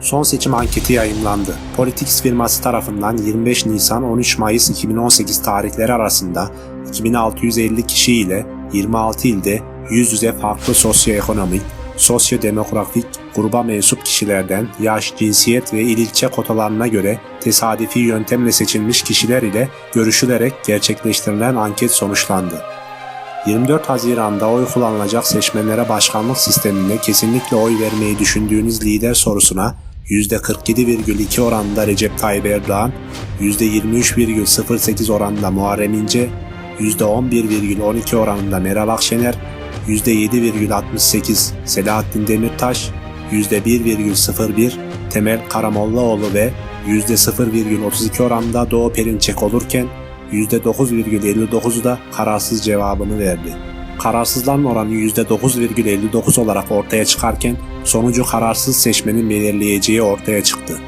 Son seçim anketi yayınlandı. Politics firması tarafından 25 Nisan 13 Mayıs 2018 tarihleri arasında 2650 kişi ile 26 ilde yüz yüze farklı sosyoekonomik, sosyodemografik gruba mensup kişilerden yaş, cinsiyet ve il ilçe kotalarına göre tesadüfi yöntemle seçilmiş kişiler ile görüşülerek gerçekleştirilen anket sonuçlandı. 24 Haziran'da oy kullanılacak seçmenlere başkanlık sisteminde kesinlikle oy vermeyi düşündüğünüz lider sorusuna %47,2 oranında Recep Tayyip Erdoğan, %23,08 oranında Muharrem İnce, %11,12 oranında Meral Akşener, %7,68 Selahattin Demirtaş, %1,01 Temel Karamollaoğlu ve %0,32 oranında Doğu Perinçek olurken %9,59'u da kararsız cevabını verdi. Kararsızların oranı %9,59 olarak ortaya çıkarken sonucu kararsız seçmenin belirleyeceği ortaya çıktı.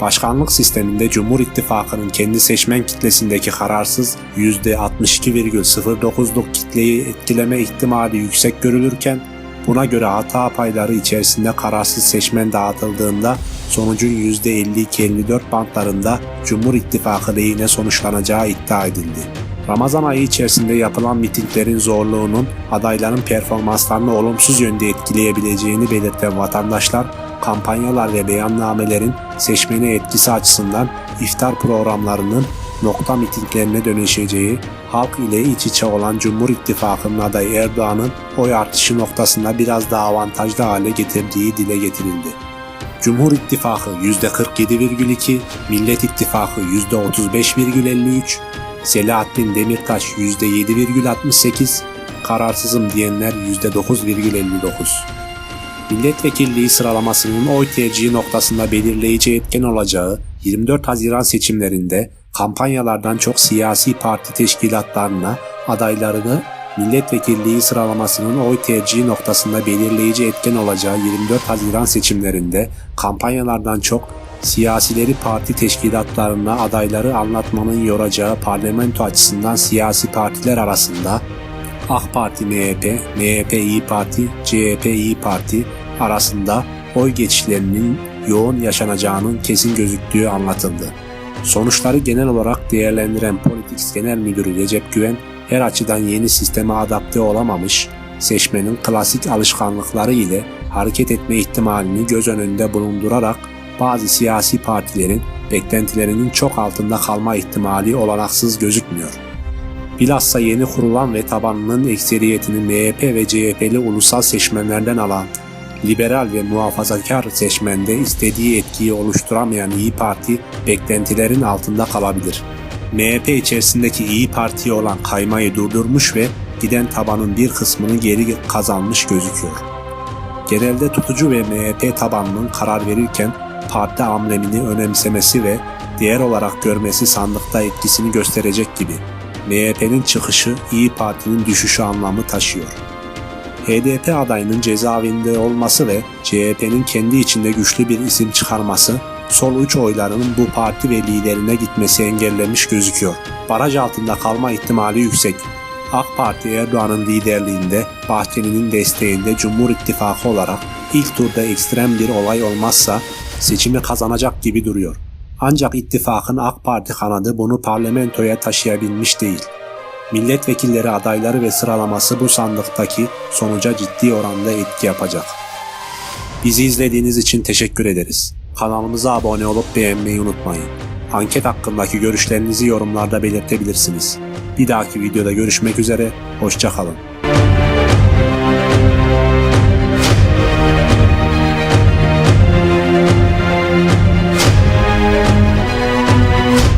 Başkanlık sisteminde Cumhur İttifakı'nın kendi seçmen kitlesindeki kararsız %62,09'luk kitleyi etkileme ihtimali yüksek görülürken buna göre hata payları içerisinde kararsız seçmen dağıtıldığında sonucun %52-54 bantlarında Cumhur İttifakı lehine sonuçlanacağı iddia edildi. Ramazan ayı içerisinde yapılan mitinglerin zorluğunun adayların performanslarını olumsuz yönde etkileyebileceğini belirten vatandaşlar, kampanyalar ve beyannamelerin seçmene etkisi açısından iftar programlarının nokta mitinglerine dönüşeceği, halk ile iç içe olan Cumhur İttifakı'nın adayı Erdoğan'ın oy artışı noktasında biraz daha avantajlı hale getirdiği dile getirildi. Cumhur İttifakı %47,2, Millet İttifakı %35,53, Selahattin Demirtaş %7,68, kararsızım diyenler %9,59. Milletvekilliği sıralamasının oy tercihi noktasında belirleyici etken olacağı 24 Haziran seçimlerinde kampanyalardan çok siyasi parti teşkilatlarına adaylarını milletvekilliği sıralamasının oy tercihi noktasında belirleyici etken olacağı 24 Haziran seçimlerinde kampanyalardan çok siyasileri parti teşkilatlarına adayları anlatmanın yoracağı parlamento açısından siyasi partiler arasında AK Parti MHP, MHP İyi Parti, CHP İyi Parti arasında oy geçişlerinin yoğun yaşanacağının kesin gözüktüğü anlatıldı. Sonuçları genel olarak değerlendiren Politics Genel Müdürü Recep Güven her açıdan yeni sisteme adapte olamamış, seçmenin klasik alışkanlıkları ile hareket etme ihtimalini göz önünde bulundurarak bazı siyasi partilerin beklentilerinin çok altında kalma ihtimali olanaksız gözükmüyor. Bilhassa yeni kurulan ve tabanının ekseriyetini MHP ve CHP'li ulusal seçmenlerden alan liberal ve muhafazakar seçmende istediği etkiyi oluşturamayan İyi Parti beklentilerin altında kalabilir. MHP içerisindeki İyi Parti olan kaymayı durdurmuş ve giden tabanın bir kısmını geri kazanmış gözüküyor. Genelde tutucu ve MHP tabanının karar verirken parti amblemini önemsemesi ve değer olarak görmesi sandıkta etkisini gösterecek gibi. MHP'nin çıkışı İyi Parti'nin düşüşü anlamı taşıyor. HDP adayının cezaevinde olması ve CHP'nin kendi içinde güçlü bir isim çıkarması sol uç oylarının bu parti ve liderine gitmesi engellemiş gözüküyor. Baraj altında kalma ihtimali yüksek. AK Parti Erdoğan'ın liderliğinde, Bahçeli'nin desteğinde Cumhur İttifakı olarak ilk turda ekstrem bir olay olmazsa seçimi kazanacak gibi duruyor. Ancak ittifakın AK Parti kanadı bunu parlamentoya taşıyabilmiş değil. Milletvekilleri adayları ve sıralaması bu sandıktaki sonuca ciddi oranda etki yapacak. Bizi izlediğiniz için teşekkür ederiz. Kanalımıza abone olup beğenmeyi unutmayın. Anket hakkındaki görüşlerinizi yorumlarda belirtebilirsiniz. Bir dahaki videoda görüşmek üzere, hoşçakalın.